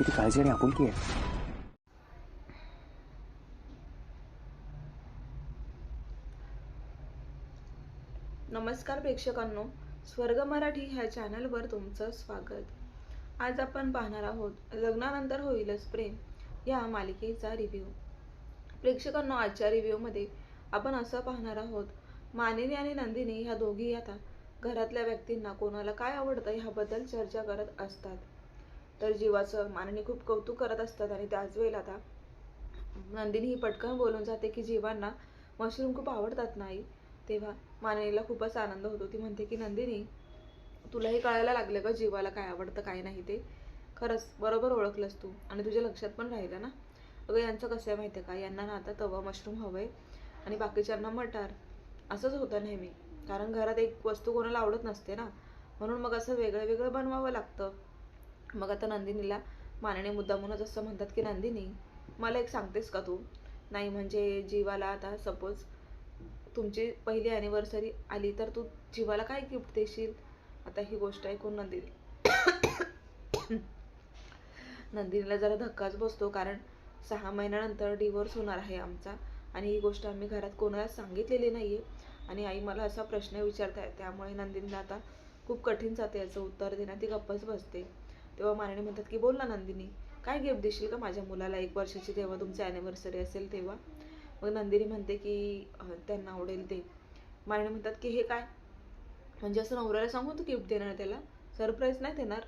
किती काळजी आणि आपुलकी आहे नमस्कार प्रेक्षकांनो स्वर्ग मराठी ह्या चॅनलवर तुमचं स्वागत. आज आपण पाहणार आहोत लग्नानंतर होईलच प्रेम या मालिकेचा रिव्ह्यू प्रेक्षकांनो आजच्या रिव्ह्यूमध्ये आपण असं पाहणार आहोत मानिनी आणि नंदिनी ह्या दोघी आता घरातल्या व्यक्तींना कोणाला काय आवडतं ह्याबद्दल चर्चा करत असतात. तर जीवाचं माननी खूप कौतुक करत असतात आणि त्याच वेळेला आता नंदिनी ही पटकन बोलून जाते की जीवांना मशरूम खूप आवडतात नाही तेव्हा मानिनीला खूपच आनंद होतो. ती म्हणते की नंदिनी तुलाही कळायला लागलं का जीवाला काय आवडतं काय नाही ते. खरंच बरोबर ओळखलंस तू आणि तुझ्या लक्षात पण राहिलं ना? अगं यांचं कसं आहे माहिती आहे का? यांना ना आता तवा मशरूम हवंय आणि बाकीच्यांना मटार. असंच होतं नेहमी. कारण घरात एक वस्तू कोणाला आवडत नसते ना. म्हणून मग असं वेगळं वेगळं बनवावं लागतं. मग आता नंदिनीला मानणे मुद्दामूनच असं म्हणतात की नंदिनी मला एक सांगतेस का तू? नाही म्हणजे जीवाला आता सपोज तुमची पहिली ॲनिव्हर्सरी आली तर तू जीवाला काय गिफ्ट देशील? आता ही गोष्ट ऐकून नंदिनी नंदिनीला जरा धक्काच बसतो कारण सहा महिन्यानंतर डिवोर्स होणार आहे आमचा आणि ही गोष्ट आम्ही घरात कोणाला सांगितलेली नाही आहे आणि आई मला असा प्रश्न विचारताय त्यामुळे नंदिनीला आता खूप कठीण जाते याचं उत्तर देण्यात. ती गप्पच बसते. तेव्हा मानणी म्हणतात की बोल ना नंदिनी काय गिफ्ट देशील का माझ्या मुलाला? एक वर्षाची तेव्हा तुमची ॲनिव्हर्सरी असेल तेव्हा. मग नंदिनी म्हणते की त्यांना आवडेल ते. मारणे म्हणतात की हे काय? म्हणजे असं नवऱ्याला सांगू तू गिफ्ट देणार त्याला? सरप्राईज नाही देणार?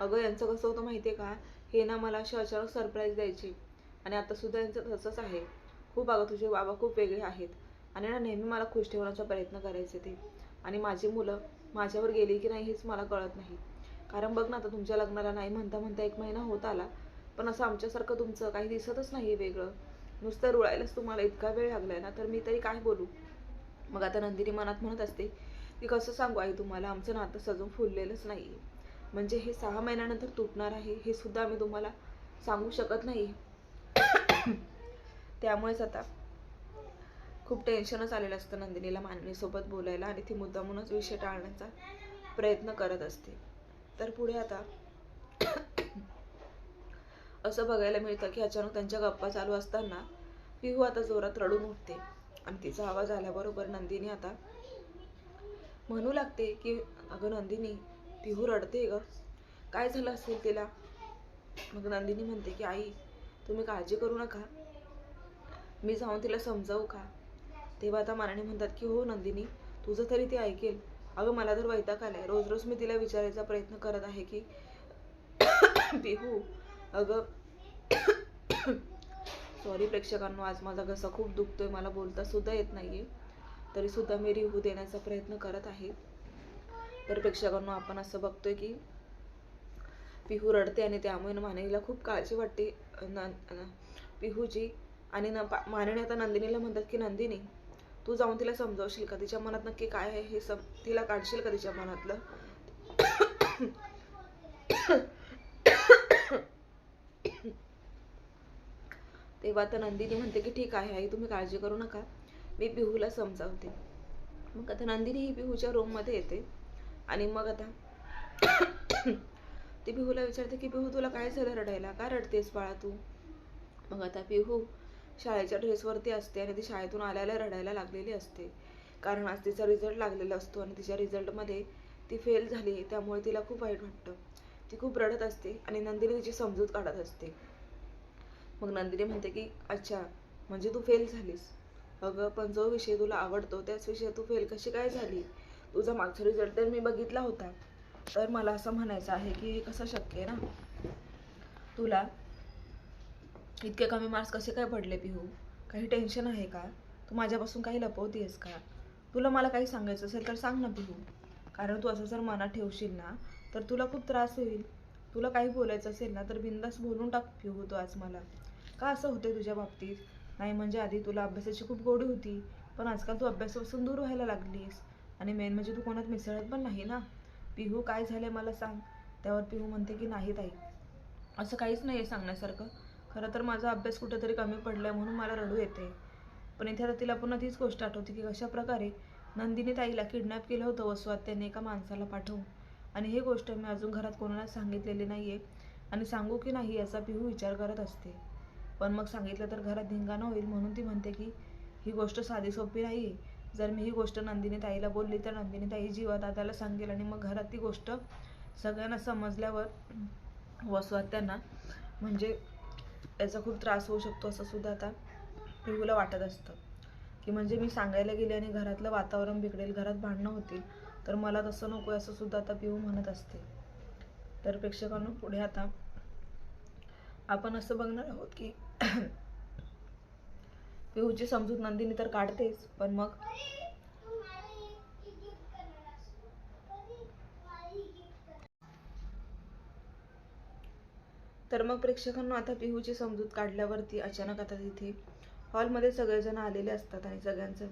अगं यांचं कसं होतं माहिती आहे का? हे ना मला असे अचानक सरप्राईज द्यायचे. आणि आतासुद्धा यांचं तसंच आहे. खूप अगं तुझे बाबा खूप वेगळे आहेत. आणि ना नेहमी मला खुश ठेवण्याचा प्रयत्न करायचे ते. आणि माझी मुलं माझ्यावर गेली की नाही हेच मला कळत नाही. कारण बघ ना आता तुमच्या लग्नाला नाही म्हणता म्हणता एक महिना होत आला पण असं आमच्यासारखं तुमचं काही दिसतच नाही आहे वेगळं. नुसतं रुळायलाच तुम्हाला इतका वेळ लागलाय ना तर मी तरी काय बोलू? मग आता नंदिनी मनात म्हणत असते की कसं सांगू आई तुम्हाला आमचं नातं सजून फुललेलंच नाही म्हणजे हे सहा महिन्यानंतर तुटणार आहे हे सुद्धा आम्ही तुम्हाला सांगू शकत नाही त्यामुळेच आता खूप टेन्शनच आलेलं असतं नंदिनीला माननीसोबत बोलायला आणि ती मुद्दामूनच विषय टाळण्याचा प्रयत्न करत असते. तर पुढे आता असं बघायला मिळतं की अचानक त्यांच्या गप्पा चालू असताना पिहू आता जोरात रडून उठते आणि तिचा आवाज आल्याबरोबर नंदिनी आता म्हणू लागते की अगं नंदिनी पिहू रडते ग. काय झालं असेल तिला? मग नंदिनी म्हणते की आई तुम्ही काळजी करू नका. मी जाऊन तिला समजावू का? तेव्हा आता मानाने म्हणतात की हो नंदिनी तुझं तरी ते ऐकेल. अगं मला तर वैताग आलाय. रोज रोज मी तिला विचारायचा प्रयत्न करत आहे की पिहू अगं सॉरी प्रेक्षकांनो आज माझा घसा खूप दुखतोय मला बोलता सुद्धा येत नाहीये. तरी सुद्धा मी रिव्ह्यू देण्याचा प्रयत्न करत आहे. तर प्रेक्षकांनो आपण असं बघतोय की पिहू रडते आणि त्यामुळे मानेला खूप काळजी वाटते. न पिहूची आणि न पा- माननी आता नंदिनीला म्हणतात की नंदिनी तू जाऊन तिला समजावशील का? तिच्या मनात नक्की काय आहे हे सम तिला काढशील का तिच्या मनातलं? तेव्हा तर नंदिनी म्हणते की ठीक आहे आई तुम्ही काळजी करू नका. मी पिहूला समजावते. मग आता नंदिनी ही पिहूच्या रूममध्ये येते. आणि मग आता ती पिहूला विचारते की पिहू तुला काय झालं रडायला? का रडतेस बाळा तू? मग आता पिहू शाळेच्या ड्रेसवरती असते आणि ती शाळेतून आल्याला रडायला लागलेली असते. कारण आज तिचा रिझल्ट लागलेला असतो आणि तिच्या रिझल्टमध्ये ती फेल झाली त्यामुळे तिला खूप वाईट वाटतं. ती खूप रडत असते आणि नंदिनी तिची समजूत काढत असते. मग नंदिनी म्हणते की अच्छा म्हणजे तू फेल झालीस. अगं पण जो विषय तुला आवडतो त्याच विषय तू फेल कशी काय झाली? तुझा मागचा रिझल्ट तर मी बघितला होता. तर मला असं म्हणायचं आहे की हे कसं शक्य आहे ना? तुला इतके कमी मार्क्स कसे काय पडले पिहू? काही टेन्शन आहे का? तू माझ्यापासून काही लपवतेस का? तुला मला काही सांगायचं असेल तर सांग ना पिहू. कारण तू असं जर मनात ठेवशील ना तर तुला खूप त्रास होईल. तुला काही बोलायचं असेल ना तर बिंदास बोलून टाक पिहू तू आज मला. का असं होते तुझ्या बाबतीत? नाही म्हणजे आधी तुला अभ्यासाची खूप गोडी होती पण आजकाल तू अभ्यासापासून दूर व्हायला लागलीस आणि मेन म्हणजे तू कोणात मिसळत पण नाही ना? पिहू काय झालंय मला सांग? त्यावर पिहू म्हणते की नाही ताई असं काहीच नाही आहे सांगण्यासारखं. खरं तर माझा अभ्यास कुठेतरी कमी पडला आहे म्हणून मला रडू येते पण इथे आता तिला पुन्हा तीच गोष्ट आठवते की कशा प्रकारे नंदिनी ताईला किडनॅप केलं होतं वसुवात त्याने एका माणसाला पाठवून. आणि ही गोष्ट मी अजून घरात कोणाला सांगितलेली नाही आहे आणि सांगू की नाही याचा पिहू विचार करत असते. पण मग सांगितलं तर घरात धिंगाणा होईल म्हणून ती म्हणते की ही गोष्ट साधी सोपी नाही आहे जर मी ही गोष्ट नंदिनी ताईला बोलली तर नंदिनी ताई जीवा दादाला सांगेल आणि मग घरात ती गोष्ट सगळ्यांना समजल्यावर वसुवात त्यांना म्हणजे याचा खूप त्रास होऊ शकतो असं सुद्धा आता पिहूला वाटत असतं. की म्हणजे मी सांगायला गेले आणि घरातलं वातावरण बिघडेल घरात भांडणं होतील तर मला तसं नको असं सुद्धा आता पिहू म्हणत असते. तर प्रेक्षकांनो पुढे आता आपण असं बघणार आहोत की पिहूची समजूत नंदिनी तर काढतेच पण मग तर मग प्रेक्षकांना आता पिहूची समजूत काढल्यावरती अचानक आता तिथे हॉलमध्ये सगळेजण आलेले असतात आणि सगळ्यांचं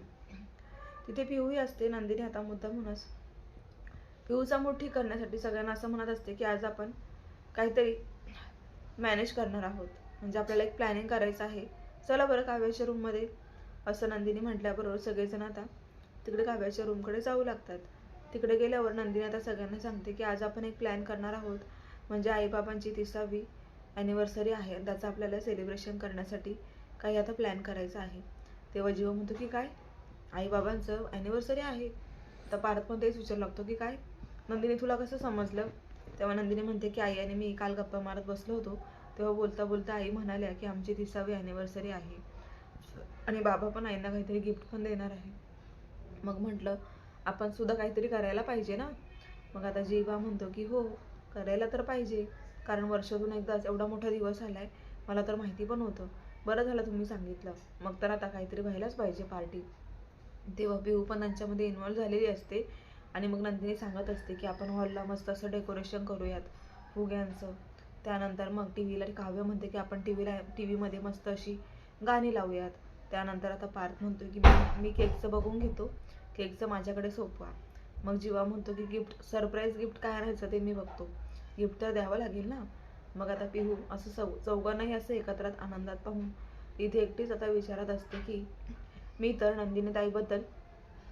तिथे पिहूही असते नंदिनी आता मुद्दा म्हणूनच. पिहूचा मोठी करण्यासाठी सगळ्यांना असं म्हणत असते की आज आपण काहीतरी मॅनेज करणार आहोत. म्हणजे आपल्याला एक प्लॅनिंग करायचं आहे. चला बरं काव्याच्या रूममध्ये असं नंदिनी म्हटल्याबरोबर सगळेजण आता तिकडे काव्याच्या रूमकडे जाऊ लागतात. तिकडे गेल्यावर नंदिनी आता सगळ्यांना सांगते की आज आपण एक प्लॅन करणार आहोत. म्हणजे आईबाबांची तिसावी. ॲनिव्हर्सरी आहे त्याचं आपल्याला सेलिब्रेशन करण्यासाठी काही आता प्लॅन करायचं आहे. तेव्हा जीव म्हणतो की काय? आईबाबांचं ॲनिव्हर्सरी आहे. तर पार्थ पण तेच विचारू लागतो की काय? नंदिनी तुला कसं समजलं? तेव्हा नंदिनी म्हणते की आई आणि मी काल गप्पा मारत बसलो होतो. तेव्हा बोलता बोलता आई म्हणाल्या की आमची तिसावी ॲनिव्हर्सरी आहे. आणि बाबा पण आईंना काहीतरी गिफ्ट पण देणार आहे. मग म्हटलं आपण सुद्धा काहीतरी करायला पाहिजे ना? मग आता जीवा म्हणतो की हो करायला तर पाहिजे. कारण वर्षातून एकदाच एवढा मोठा दिवस आलाय मला तर माहिती पण होतं. बरं झालं तुम्ही सांगितलं. मग तर आता काहीतरी व्हायलाच पाहिजे पार्टी. तेव्हा बिहू पण त्यांच्यामध्ये इन्व्हॉल्व झालेली असते आणि मग नंदिनी सांगत असते की आपण हॉलला मस्त असं डेकोरेशन करूयात फुग्यांचं. त्यानंतर मग टी व्हीला काव्य म्हणते की आपण टी व्हीला टी व्हीमध्ये मस्त अशी गाणी लावूयात. त्यानंतर आता पार्थ म्हणतो की मी मी केकचं बघून घेतो. केकचं माझ्याकडे सोपवा. मग जीवा म्हणतो की गिफ्ट सरप्राईज गिफ्ट काय आणायचं ते मी बघतो. गिफ्ट तर द्यावं लागेल ना? मग आता पिहू असं चौ चौघांनाही असं एकत्रात आनंदात पाहून इथे एकटीच आता विचारत असते की मी तर नंदिनी ताईबद्दल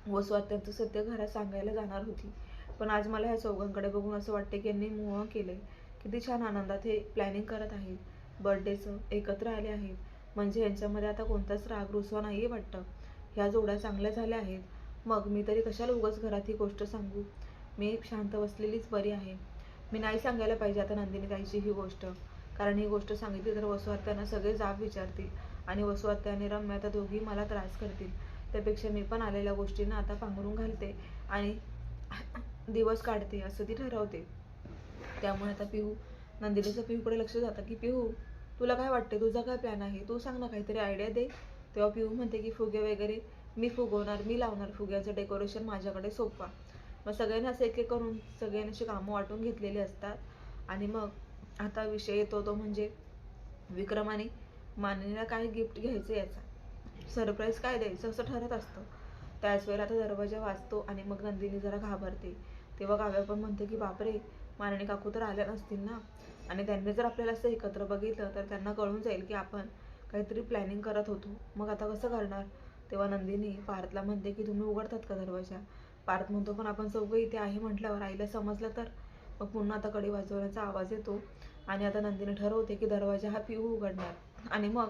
वसू अत्यंत सत्य घरात सांगायला जाणार होती. पण आज मला ह्या चौघांकडे बघून असं वाटते की यांनी मोह केले. किती छान आनंदात हे प्लॅनिंग करत आहेत. बर्थडेचं एकत्र आले आहेत. म्हणजे यांच्यामध्ये आता कोणताच राग रुसवा नाही वाटतं. ह्या जोड्या चांगल्या झाल्या आहेत. मग मी तरी कशाला उगाच घरात ही गोष्ट सांगू? मी शांत बसलेलीच बरी आहे. मी नाही सांगायला पाहिजे आता नंदिनीताईची ही गोष्ट. कारण ही गोष्ट सांगितली तर वसू सगळे जाब विचारतील. आणि वसू आणि रम्या तर दोघी मला त्रास करतील. त्यापेक्षा मी पण आलेल्या गोष्टींना आता पांघरून घालते. आणि दिवस काढते असं ती ठरवते. त्यामुळे आता पिहू नंदिनीचं पिहूकडे लक्ष जातं की पिहू तुला काय वाटते तुझा काय प्लॅन आहे? तू सांग ना काहीतरी आयडिया दे. तेव्हा पिहू म्हणते की फुगे वगैरे मी फुगवणार मी लावणार. फुग्याचं डेकोरेशन माझ्याकडे सोपवा मग सगळ्यांनी असं एक एक करून सगळ्यांनी अशी कामं वाटून घेतलेली असतात. आणि मग आता विषय येतो तो म्हणजे विक्रमाने माननीला काय गिफ्ट घ्यायचं याचा. सरप्राईज काय द्यायचं असं ठरत असतं. त्याच वेळेला आता दरवाजा वाजतो आणि मग नंदिनी जरा घाबरते. तेव्हा काव्या पण म्हणते की बापरे माननी काकू तर आल्या नसतील ना? आणि त्यांनी जर आपल्याला असं एकत्र बघितलं तर त्यांना कळून जाईल की आपण काहीतरी प्लॅनिंग करत होतो. मग आता कसं करणार? तेव्हा नंदिनी पार्थला म्हणते की तुम्ही उघडतात का दरवाजा? पार्थ म्हणतो पण आपण चौघं इथे आहे म्हटल्यावर आईला समजलं तर? मग पुन्हा आता कडी वाजवण्याचा आवाज येतो आणि आता नंदिनी ठरवते की दरवाजा हा पिहू उघडणार. आणि मग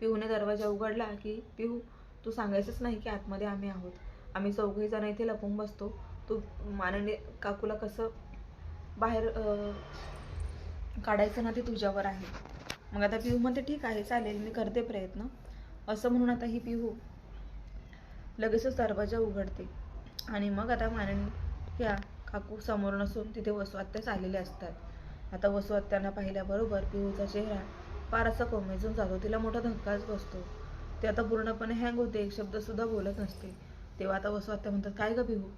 पिहूने दरवाजा उघडला की पिहू तू सांगायचंच नाही की आतमध्ये आम्ही आहोत. आम्ही चौघही जण इथे लपून बसतो. तू मानने काकूला कसं बाहेर काढायचं ना ते तुझ्यावर आहे. मग आता पिहू म्हणते ठीक आहे चालेल मी करते प्रयत्न. असं म्हणून आता ही पिहू लगेचच दरवाजा उघडते. आणि मग आता माननी या काकू समोर नसून तिथे वसू आत्याच आलेले असतात. आता वसुआत्यांना पाहिल्याबरोबर पिहूचा चेहरा फार असा कोमेजून जातो तिला मोठा धक्काच बसतो. ते आता पूर्णपणे हँग होते एक शब्द सुद्धा बोलत नसते. तेव्हा आता वसुआत्या म्हणतात काय ग पिहू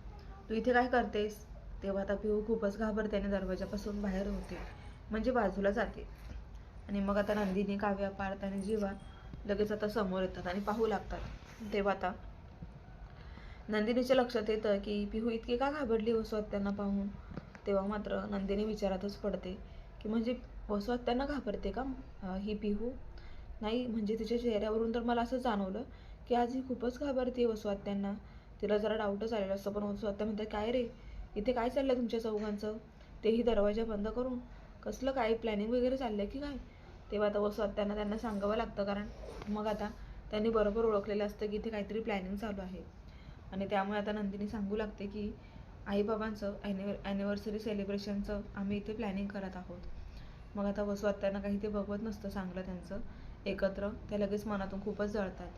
तू इथे काय करतेस? तेव्हा आता पिहू खूपच घाबरते आणि दरवाजापासून बाहेर होते. म्हणजे बाजूला जाते. आणि मग आता नंदिनी काव्या पार्थ आणि जीवा लगेच आता समोर येतात आणि पाहू लागतात. तेव्हा आता नंदिनीच्या लक्षात येतं की पिहू इतकी का घाबरली वसुआत्यांना पाहून? तेव्हा मात्र नंदिनी विचारातच पडते की म्हणजे वसुआत्यांना घाबरते का ही पिहू? नाही म्हणजे तिच्या चेहऱ्यावरून तर मला असं जाणवलं की आज ही खूपच घाबरते वसुआत्यांना तिला जरा डाऊटच आलेला असतं पण वसू म्हणतात काय रे? इथे काय चाललं तुमच्या चौघांचं? तेही दरवाजा बंद करून? कसलं काय? प्लॅनिंग वगैरे चाललं आहे की काय? तेव्हा आता वसू त्यांना त्यांना सांगावं लागतं कारण मग आता त्यांनी बरोबर ओळखलेलं असतं की इथे काहीतरी प्लॅनिंग चालू आहे. आणि त्यामुळे आता नंदिनी सांगू लागते की आईबाबांचं ॲनिव्ह ॲनिव्हर्सरी सेलिब्रेशनचं आम्ही इथे प्लॅनिंग करत आहोत. मग आता वसू आत्यांना काही ते बघवत नसतं चांगलं त्यांचं. एकत्र त्या लगेच मनातून खूपच जळतात.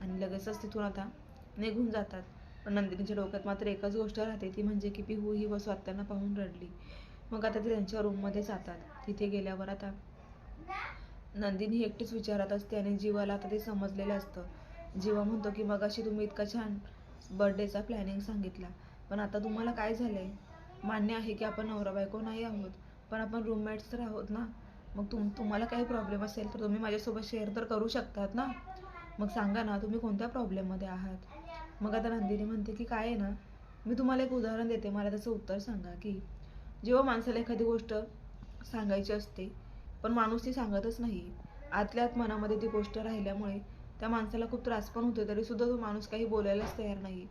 आणि लगेचच तिथून आता निघून जातात. पण नंदिनीच्या डोक्यात मात्र एकच गोष्ट राहते ती म्हणजे की पिहू ही वसू आत्यांना पाहून रडली. मग आता ते त्यांच्या रूममध्ये जातात. तिथे गेल्यावर आता नंदिनी एकटीच विचारत असते आणि जीवाला आता ते समजलेलं असतं. जीवा म्हणतो की मगाशी तुम्ही इतका छान बर्थडेचा प्लॅनिंग सांगितला. पण आता तुम्हाला काय झालं आहे मान्य आहे की आपण नवरा बायको नाही आहोत पण आपण रूममेट्स तर आहोत ना? मग तुम तुम्हाला काही प्रॉब्लेम असेल तर तुम्ही माझ्यासोबत शेअर तर करू शकतात ना? मग सांगा ना तुम्ही कोणत्या प्रॉब्लेममध्ये आहात? मग आता नंदिनी म्हणते की काय आहे ना? मी तुम्हाला एक उदाहरण देते. मला त्याचं उत्तर सांगा की जेव्हा माणसाला एखादी गोष्ट सांगायची असते पण माणूस ती सांगतच नाही. आतल्या आत मनामध्ये ती गोष्ट राहिल्यामुळे त्या माणसाला खूप त्रास पण होतो तरी सुद्धा तो माणूस काही बोलायलाच तयार नाही.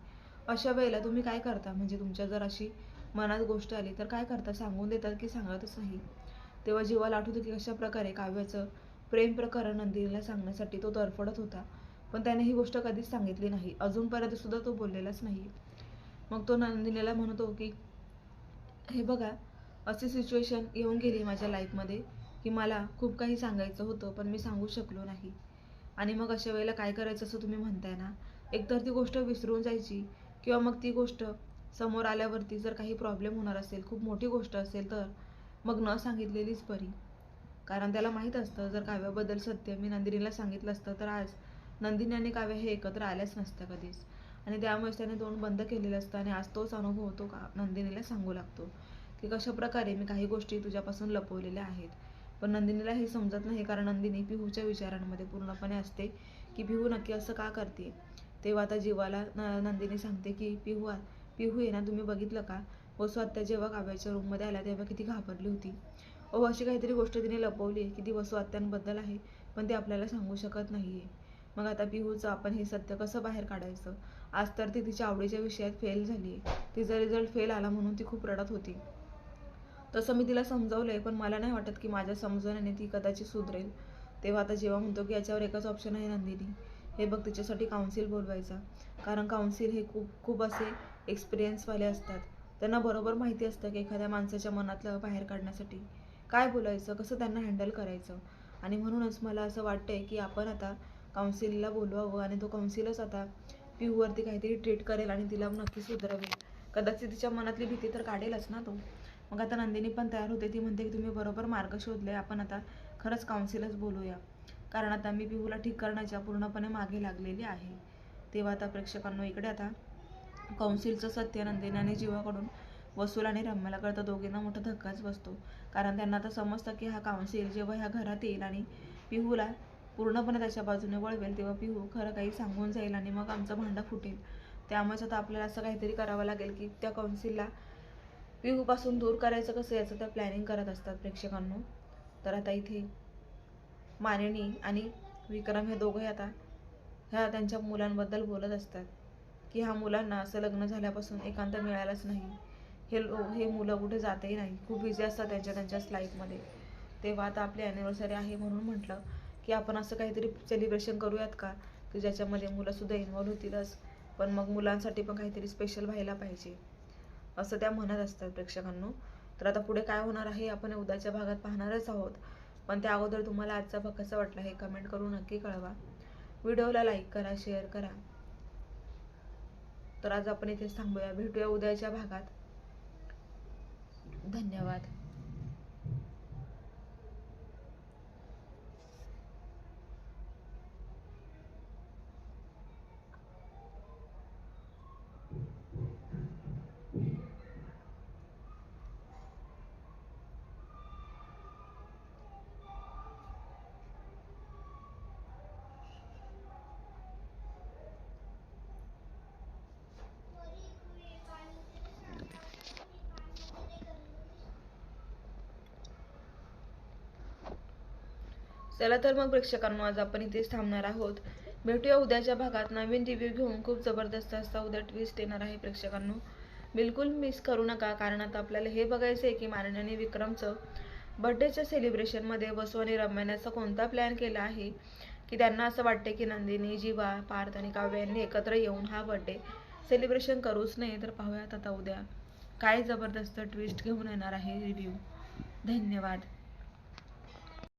अशा वेळेला तुम्ही काय करता? म्हणजे तुमच्या जर अशी मनात गोष्ट आली तर काय करता? सांगून देतात की सांगतच नाही. तेव्हा जीवाला आठवतं की कशा प्रकारे काव्याचं प्रेम प्रकरण नंदिनीला सांगण्यासाठी तो तरफडत होता. पण त्याने ही गोष्ट कधीच सांगितली नाही. अजूनपर्यंत सुद्धा तो बोललेलाच नाही. मग तो नंदिनीला म्हणतो की हे बघा अशी सिच्युएशन येऊन गेली माझ्या लाईफमध्ये की मला खूप काही सांगायचं होतं पण मी सांगू शकलो नाही. आणि मग अशा वेळेला काय करायचं असं तुम्ही म्हणताय ना एकतर ती गोष्ट विसरून जायची किंवा मग ती गोष्ट समोर आल्यावरती जर काही प्रॉब्लेम होणार असेल खूप मोठी गोष्ट असेल तर मग न सांगितलेलीच बरी. कारण त्याला माहीत असतं जर काव्याबद्दल सत्य मी नंदिनीला सांगितलं असतं तर आज नंदिनी आणि काव्य हे एकत्र आल्याच नसत्या कधीच. आणि त्यामुळेच त्याने तोंड बंद केलेलं असतं आणि आज तोच अनुभव तो का नंदिनीला सांगू लागतो की कशाप्रकारे मी काही गोष्टी तुझ्यापासून लपवलेल्या आहेत. पण नंदिनीला हे समजत नाही कारण नंदिनी पिहूच्या विचारांमध्ये पूर्णपणे असते की पिहू नक्की असं का करते? तेव्हा आता जीवाला न नंदिनी सांगते की पिहू आ- पिहू आहे ना तुम्ही बघितलं का? वसू आत्या जेव्हा काव्याच्या रूममध्ये आल्या तेव्हा किती घाबरली होती. ओ अशी काहीतरी गोष्ट तिने लपवली आहे की ती वसू आत्यांबद्दल आहे पण ते आपल्याला सांगू शकत नाही आहे मग आता पिहूचं आपण हे सत्य कसं बाहेर काढायचं? आज तर ती तिच्या आवडीच्या विषयात फेल झाली आहे तिचा रिझल्ट फेल आला म्हणून ती खूप रडत होती. तसं मी तिला समजावलंय पण मला नाही वाटत की माझ्या समजवण्याने ती कदाचित सुधरेल. तेव्हा आता जेव्हा म्हणतो की याच्यावर एकच ऑप्शन आहे नंदिनी हे बघ तिच्यासाठी काउन्सिल बोलवायचा. कारण काउन्सिल हे खूप खूप असे एक्सपिरियन्सवाले असतात. त्यांना बरोबर माहिती असतं की एखाद्या माणसाच्या मनातलं बाहेर काढण्यासाठी. काय बोलायचं कसं त्यांना हँडल करायचं? आणि म्हणूनच मला असं वाटतंय की आपण आता काउन्सिलला बोलवावं आणि तो काउन्सिलच आता पिहूवरती काहीतरी ट्रीट करेल आणि तिला नक्की सुधरवेल. कदाचित तिच्या मनातली भीती तर काढेलच ना तो. मग आता नंदिनी पण तयार होते. ती म्हणते की तुम्ही बरोबर मार्ग शोधले. आपण आता खरंच काउन्सिलच बोलूया. कारण आता मी पिहूला ठीक करण्याच्या पूर्णपणे मागे लागलेली आहे. तेव्हा आता प्रेक्षकांना इकडे आता काउन्सिलचं सत्य नंदिनी आणि जीवाकडून वसूल आणि रम्याला कळतं. दोघींना मोठा धक्काच बसतो. कारण त्यांना आता समजतं की हा काउन्सिल जेव्हा ह्या घरात येईल आणि पिहूला पूर्णपणे त्याच्या बाजूने वळवेल तेव्हा पिहू खरं काही सांगून जाईल आणि मग आमचं भांडं फुटेल. त्यामुळेच आता आपल्याला असं काहीतरी करावं लागेल की त्या काउन्सिलला पिहूपासून दूर करायचं कसं याचं त्या प्लॅनिंग करत असतात प्रेक्षकांनो. तर आता इथे मानिनी आणि विक्रम हे दोघंही आता ह्या त्यांच्या मुलांबद्दल बोलत असतात. की ह्या मुलांना असं लग्न झाल्यापासून एकांत मिळालाच नाही. हे लो हे मुलं कुठे जातही नाही. खूप बिझी असतात त्यांच्या त्यांच्याच लाईफमध्ये तेव्हा आता आपली ॲनिव्हर्सरी आहे म्हणून म्हटलं की आपण असं काहीतरी सेलिब्रेशन करूयात का? की ज्याच्यामध्ये मुलंसुद्धा इन्वॉल्व्ह होतीलच. पण मग मुलांसाठी पण काहीतरी स्पेशल व्हायला पाहिजे. असं त्या म्हणत असतात प्रेक्षकांनो. तर आता पुढे काय होणार आहे आपण उद्याच्या भागात पाहणारच आहोत. पण त्या अगोदर तुम्हाला आजचा भाग कसा वाटला हे कमेंट करून नक्की कळवा. व्हिडिओला लाईक करा शेअर करा. तर आज आपण इथेच थांबूया. भेटूया उद्याच्या भागात. धन्यवाद. चला तर मग प्रेक्षकांनो आज आपण इथेच थांबणार आहोत. भेटूया उद्याच्या भागात. नवीन रिव्ह्यू घेऊन खूप जबरदस्त असा उद्या ट्विस्ट येणार आहे प्रेक्षकांनो. बिलकुल मिस करू नका कारण आता आपल्याला हे बघायचं आहे की मानण्याने विक्रमचं बर्थडेच्या सेलिब्रेशनमध्ये वसू आणि रम्याने असा कोणता प्लॅन केला आहे? की त्यांना असं वाटते की नंदिनी जीवा पार्थ आणि काव्य यांनी एकत्र येऊन हा बर्थडे सेलिब्रेशन करूच नाही तर पाहूयात आता उद्या. काय जबरदस्त ट्विस्ट घेऊन येणार आहे रिव्ह्यू धन्यवाद.